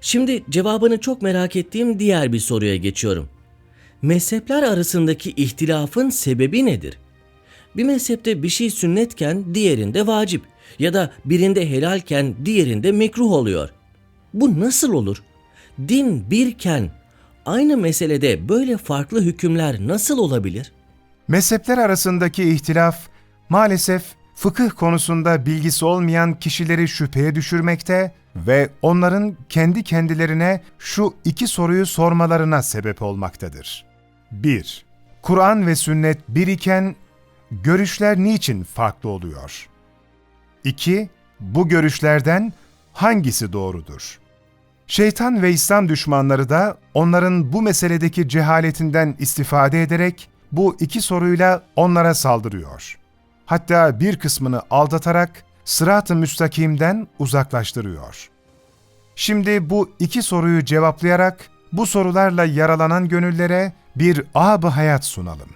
Şimdi cevabını çok merak ettiğim diğer bir soruya geçiyorum. Mezhepler arasındaki ihtilafın sebebi nedir? Bir mezhepte bir şey sünnetken diğerinde vacip ya da birinde helalken diğerinde mekruh oluyor. Bu nasıl olur? Din birken aynı meselede böyle farklı hükümler nasıl olabilir? Mezhepler arasındaki ihtilaf maalesef fıkıh konusunda bilgisi olmayan kişileri şüpheye düşürmekte ve onların kendi kendilerine şu iki soruyu sormalarına sebep olmaktadır. 1. Kur'an ve sünnet bir iken görüşler niçin farklı oluyor? 2. Bu görüşlerden hangisi doğrudur? Şeytan ve İslam düşmanları da onların bu meseledeki cehaletinden istifade ederek bu iki soruyla onlara saldırıyor. Hatta bir kısmını aldatarak sırat-ı müstakimden uzaklaştırıyor. Şimdi bu iki soruyu cevaplayarak bu sorularla yaralanan gönüllere bir ab hayat sunalım.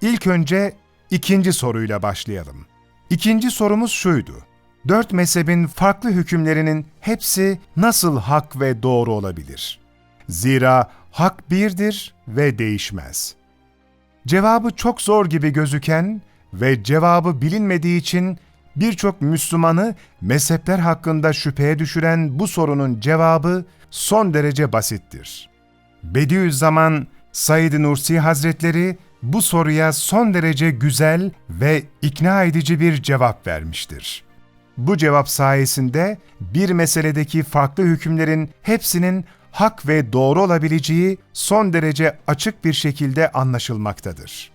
İlk önce ikinci soruyla başlayalım. İkinci sorumuz şuydu. Dört mezhebin farklı hükümlerinin hepsi nasıl hak ve doğru olabilir? Zira hak birdir ve değişmez. Cevabı çok zor gibi gözüken ve cevabı bilinmediği için birçok Müslümanı mezhepler hakkında şüpheye düşüren bu sorunun cevabı son derece basittir. Bediüzzaman Said Nursi Hazretleri bu soruya son derece güzel ve ikna edici bir cevap vermiştir. Bu cevap sayesinde bir meseledeki farklı hükümlerin hepsinin hak ve doğru olabileceği son derece açık bir şekilde anlaşılmaktadır.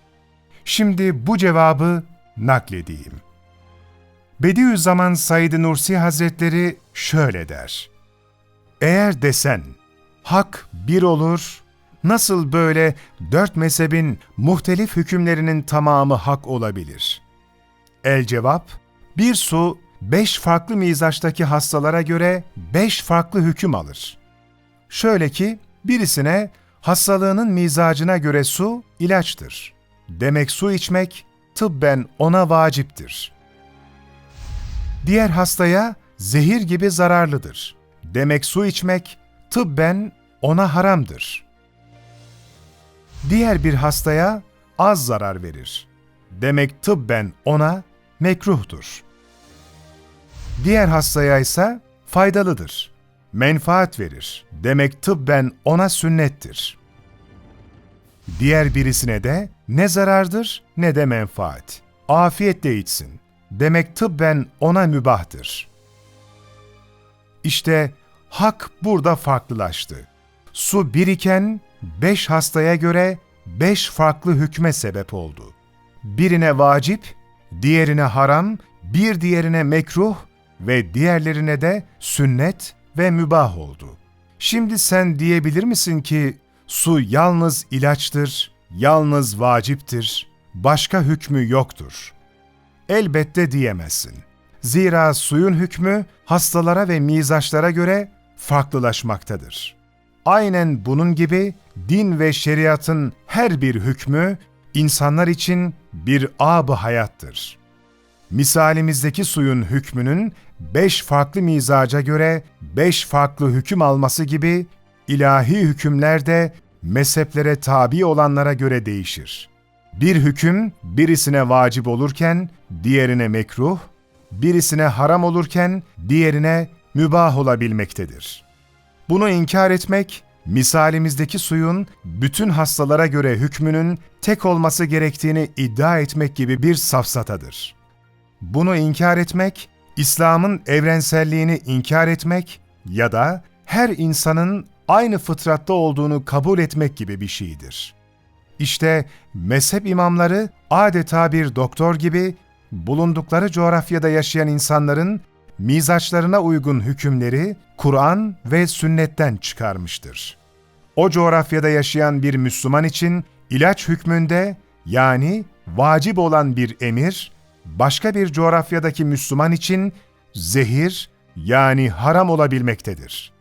Şimdi bu cevabı nakledeyim. Bediüzzaman Said Nursi Hazretleri şöyle der. Eğer desen, hak bir olur, nasıl böyle dört mezhebin muhtelif hükümlerinin tamamı hak olabilir? El cevap, bir su beş farklı mizaçtaki hastalara göre beş farklı hüküm alır. Şöyle ki, birisine hastalığının mizacına göre su ilaçtır. Demek su içmek tıbben ona vaciptir. Diğer hastaya zehir gibi zararlıdır. Demek su içmek tıbben ona haramdır. Diğer bir hastaya az zarar verir. Demek tıbben ona mekruhtur. Diğer hastaya ise faydalıdır. Menfaat verir. Demek tıbben ona sünnettir. Diğer birisine de ne zarardır ne de menfaat. Afiyetle içsin. Demek tıbben ona mübahtır. İşte hak burada farklılaştı. Su biriken beş hastaya göre beş farklı hükme sebep oldu. Birine vacip, diğerine haram, bir diğerine mekruh ve diğerlerine de sünnet ve mübah oldu. Şimdi sen diyebilir misin ki su yalnız ilaçtır, yalnız vaciptir, başka hükmü yoktur? Elbette diyemezsin. Zira suyun hükmü hastalara ve mizaçlara göre farklılaşmaktadır. Aynen bunun gibi din ve şeriatın her bir hükmü insanlar için bir ab hayattır. Misalimizdeki suyun hükmünün beş farklı mizaca göre beş farklı hüküm alması gibi ilahi hükümler de mezheplere tabi olanlara göre değişir. Bir hüküm birisine vacip olurken diğerine mekruh, birisine haram olurken diğerine mübah olabilmektedir. Bunu inkar etmek, misalimizdeki suyun bütün hastalara göre hükmünün tek olması gerektiğini iddia etmek gibi bir safsatadır. Bunu inkar etmek, İslam'ın evrenselliğini inkar etmek ya da her insanın aynı fıtratta olduğunu kabul etmek gibi bir şeydir. İşte mezhep imamları adeta bir doktor gibi bulundukları coğrafyada yaşayan insanların mizaçlarına uygun hükümleri Kur'an ve sünnetten çıkarmıştır. O coğrafyada yaşayan bir Müslüman için ilaç hükmünde yani vacip olan bir emir, başka bir coğrafyadaki Müslüman için zehir yani haram olabilmektedir.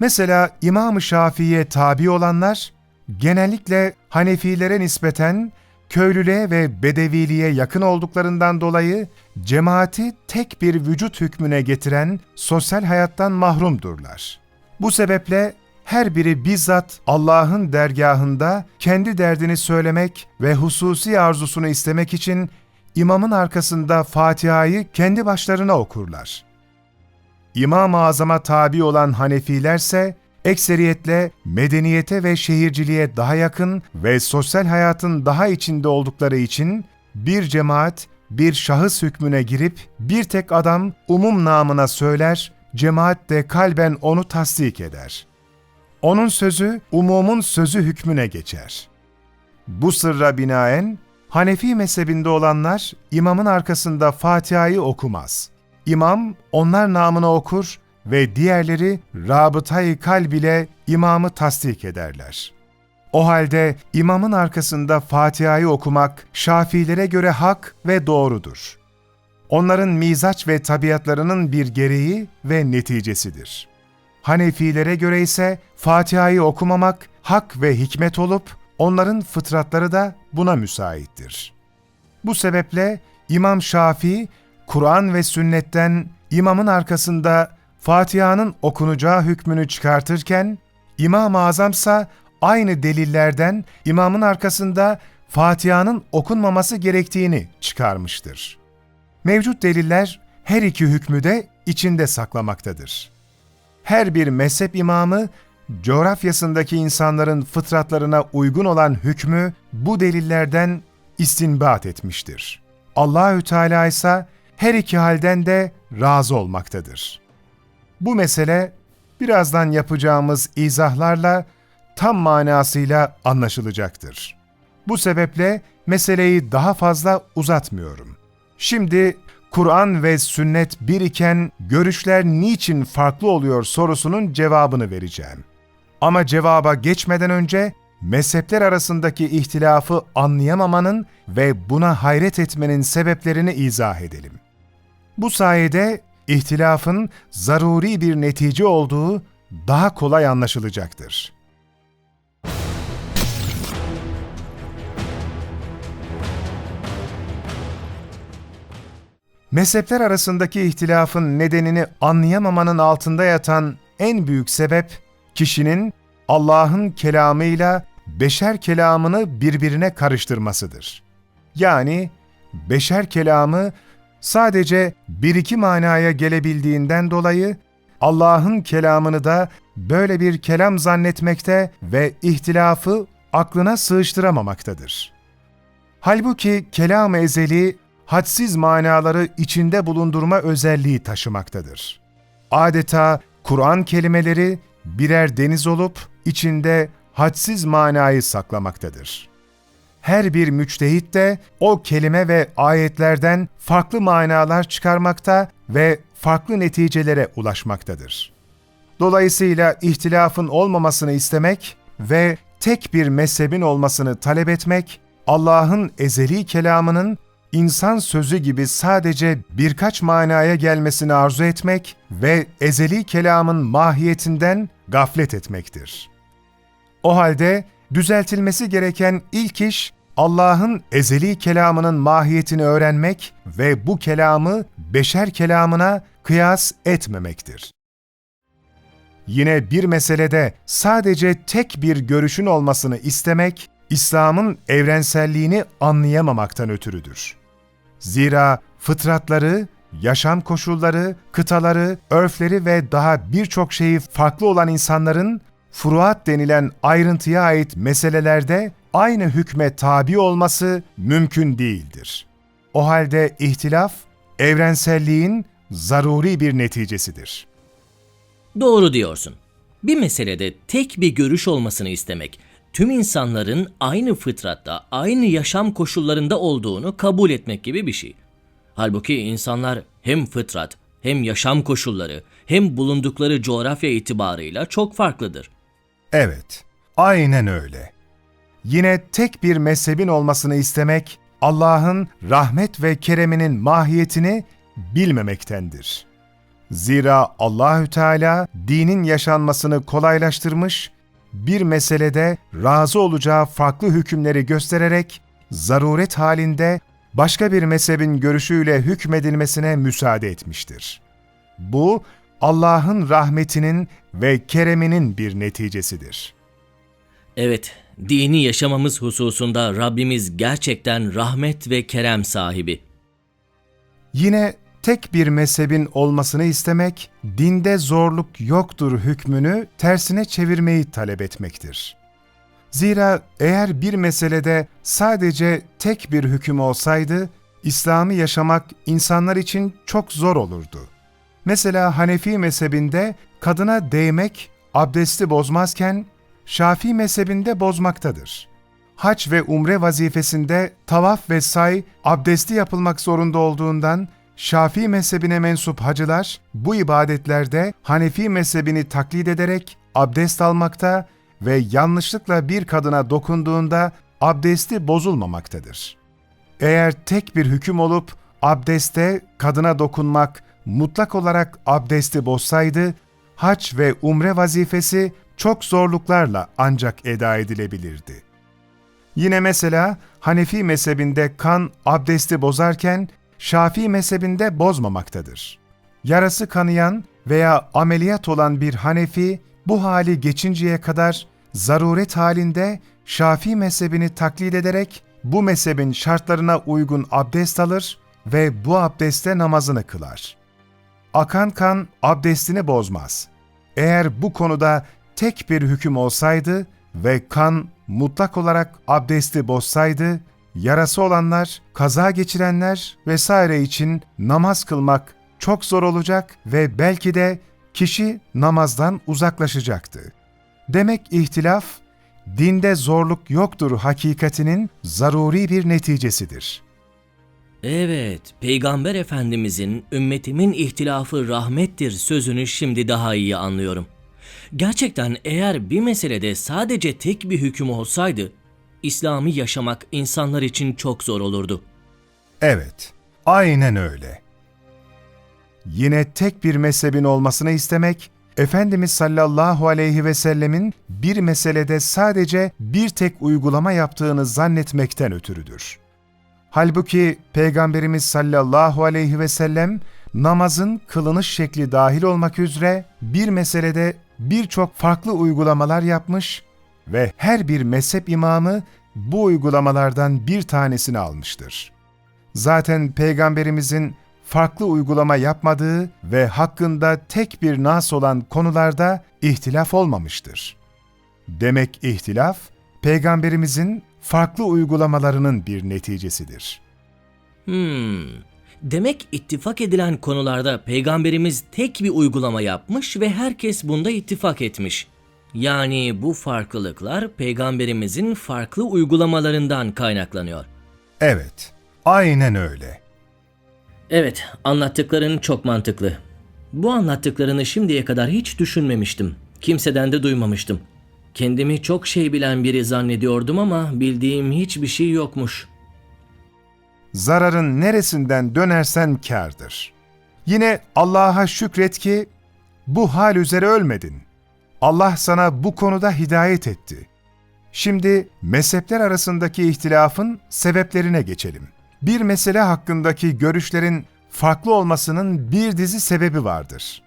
Mesela İmam-ı Şafii'ye tabi olanlar genellikle Hanefilere nispeten köylülüğe ve bedeviliğe yakın olduklarından dolayı cemaati tek bir vücut hükmüne getiren sosyal hayattan mahrumdurlar. Bu sebeple her biri bizzat Allah'ın dergahında kendi derdini söylemek ve hususi arzusunu istemek için imamın arkasında Fatiha'yı kendi başlarına okurlar. İmam-ı Azam'a tabi olan Hanefilerse ekseriyetle medeniyete ve şehirciliğe daha yakın ve sosyal hayatın daha içinde oldukları için bir cemaat bir şahıs hükmüne girip bir tek adam umum namına söyler, cemaat de kalben onu tasdik eder. Onun sözü umumun sözü hükmüne geçer. Bu sırra binaen Hanefi mezhebinde olanlar imamın arkasında Fatiha'yı okumaz. İmam onlar namına okur ve diğerleri rabıtayı kalb ile imamı tasdik ederler. O halde imamın arkasında Fatiha'yı okumak Şafilere göre hak ve doğrudur. Onların mizaç ve tabiatlarının bir gereği ve neticesidir. Hanefilere göre ise Fatiha'yı okumamak hak ve hikmet olup onların fıtratları da buna müsaittir. Bu sebeple İmam Şafii, Kur'an ve sünnetten imamın arkasında Fatiha'nın okunacağı hükmünü çıkartırken, İmam-ı Azamsa aynı delillerden imamın arkasında Fatiha'nın okunmaması gerektiğini çıkarmıştır. Mevcut deliller her iki hükmü de içinde saklamaktadır. Her bir mezhep imamı coğrafyasındaki insanların fıtratlarına uygun olan hükmü bu delillerden istinbat etmiştir. Allahü Teala ise her iki halden de razı olmaktadır. Bu mesele birazdan yapacağımız izahlarla tam manasıyla anlaşılacaktır. Bu sebeple meseleyi daha fazla uzatmıyorum. Şimdi Kur'an ve sünnet bir iken görüşler niçin farklı oluyor sorusunun cevabını vereceğim. Ama cevaba geçmeden önce mezhepler arasındaki ihtilafı anlayamamanın ve buna hayret etmenin sebeplerini izah edelim. Bu sayede ihtilafın zaruri bir netice olduğu daha kolay anlaşılacaktır. Mezhepler arasındaki ihtilafın nedenini anlayamamanın altında yatan en büyük sebep, kişinin Allah'ın kelamıyla beşer kelamını birbirine karıştırmasıdır. Yani beşer kelamı sadece bir iki manaya gelebildiğinden dolayı Allah'ın kelamını da böyle bir kelam zannetmekte ve ihtilafı aklına sığıştıramamaktadır. Halbuki kelam-ı ezeli hadsiz manaları içinde bulundurma özelliği taşımaktadır. Adeta Kur'an kelimeleri birer deniz olup içinde hadsiz manayı saklamaktadır. Her bir müçtehit de o kelime ve ayetlerden farklı manalar çıkarmakta ve farklı neticelere ulaşmaktadır. Dolayısıyla ihtilafın olmamasını istemek ve tek bir mezhebin olmasını talep etmek, Allah'ın ezeli kelamının insan sözü gibi sadece birkaç manaya gelmesini arzu etmek ve ezeli kelamın mahiyetinden gaflet etmektir. O halde düzeltilmesi gereken ilk iş Allah'ın ezeli kelamının mahiyetini öğrenmek ve bu kelamı beşer kelamına kıyas etmemektir. Yine bir meselede sadece tek bir görüşün olmasını istemek, İslam'ın evrenselliğini anlayamamaktan ötürüdür. Zira fıtratları, yaşam koşulları, kıtaları, örfleri ve daha birçok şeyi farklı olan insanların furuat denilen ayrıntıya ait meselelerde aynı hükme tabi olması mümkün değildir. O halde ihtilaf, evrenselliğin zaruri bir neticesidir. Doğru diyorsun. Bir meselede tek bir görüş olmasını istemek, tüm insanların aynı fıtratta, aynı yaşam koşullarında olduğunu kabul etmek gibi bir şey. Halbuki insanlar hem fıtrat, hem yaşam koşulları, hem bulundukları coğrafya itibarıyla çok farklıdır. Evet, aynen öyle. Yine tek bir mezhebin olmasını istemek, Allah'ın rahmet ve kereminin mahiyetini bilmemektendir. Zira Allahü Teala dinin yaşanmasını kolaylaştırmış, bir meselede razı olacağı farklı hükümleri göstererek zaruret halinde başka bir mezhebin görüşüyle hükmedilmesine müsaade etmiştir. Bu Allah'ın rahmetinin ve kereminin bir neticesidir. Evet, dini yaşamamız hususunda Rabbimiz gerçekten rahmet ve kerem sahibi. Yine tek bir mezhebin olmasını istemek, dinde zorluk yoktur hükmünü tersine çevirmeyi talep etmektir. Zira eğer bir meselede sadece tek bir hüküm olsaydı, İslam'ı yaşamak insanlar için çok zor olurdu. Mesela Hanefi mezhebinde kadına değmek abdesti bozmazken, Şafii mezhebinde bozmaktadır. Hac ve umre vazifesinde tavaf ve say abdesti yapılmak zorunda olduğundan Şafii mezhebine mensup hacılar bu ibadetlerde Hanefi mezhebini taklit ederek abdest almakta ve yanlışlıkla bir kadına dokunduğunda abdesti bozulmamaktadır. Eğer tek bir hüküm olup abdeste kadına dokunmak mutlak olarak abdesti bozsaydı, hac ve umre vazifesi çok zorluklarla ancak eda edilebilirdi. Yine mesela Hanefi mezhebinde kan abdesti bozarken Şafii mezhebinde bozmamaktadır. Yarası kanayan veya ameliyat olan bir Hanefi bu hali geçinceye kadar zaruret halinde Şafii mezhebini taklit ederek bu mezhebin şartlarına uygun abdest alır ve bu abdeste namazını kılar. Akan kan abdestini bozmaz. Eğer bu konuda tek bir hüküm olsaydı ve kan mutlak olarak abdesti bozsaydı, yarası olanlar, kaza geçirenler vesaire için namaz kılmak çok zor olacak ve belki de kişi namazdan uzaklaşacaktı. Demek ihtilaf, dinde zorluk yoktur hakikatinin zaruri bir neticesidir. Evet, Peygamber Efendimizin ümmetimin ihtilafı rahmettir sözünü şimdi daha iyi anlıyorum. Gerçekten eğer bir meselede sadece tek bir hüküm olsaydı, İslam'ı yaşamak insanlar için çok zor olurdu. Evet, aynen öyle. Yine tek bir mezhebin olmasını istemek, Efendimiz sallallahu aleyhi ve sellemin bir meselede sadece bir tek uygulama yaptığını zannetmekten ötürüdür. Halbuki Peygamberimiz sallallahu aleyhi ve sellem namazın kılınış şekli dahil olmak üzere bir meselede birçok farklı uygulamalar yapmış ve her bir mezhep imamı bu uygulamalardan bir tanesini almıştır. Zaten Peygamberimizin farklı uygulama yapmadığı ve hakkında tek bir nas olan konularda ihtilaf olmamıştır. Demek ihtilaf, Peygamberimizin farklı uygulamalarının bir neticesidir. Hmm. Demek ittifak edilen konularda peygamberimiz tek bir uygulama yapmış ve herkes bunda ittifak etmiş. Yani bu farklılıklar peygamberimizin farklı uygulamalarından kaynaklanıyor. Evet, aynen öyle. Evet, anlattıkların çok mantıklı. Bu anlattıklarını şimdiye kadar hiç düşünmemiştim. Kimseden de duymamıştım. Kendimi çok şey bilen biri zannediyordum ama bildiğim hiçbir şey yokmuş. zararın neresinden dönersen kârdır. Yine Allah'a şükret ki bu hal üzere ölmedin. Allah sana bu konuda hidayet etti. Şimdi mezhepler arasındaki ihtilafın sebeplerine geçelim. Bir mesele hakkındaki görüşlerin farklı olmasının bir dizi sebebi vardır.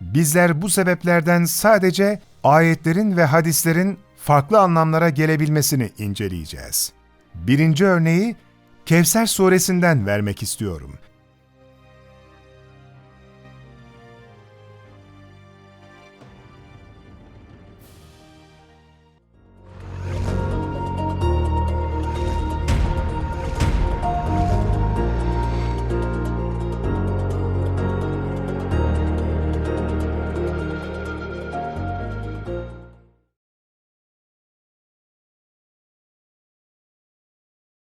Bizler bu sebeplerden sadece ayetlerin ve hadislerin farklı anlamlara gelebilmesini inceleyeceğiz. Birinci örneği Kevser suresinden vermek istiyorum.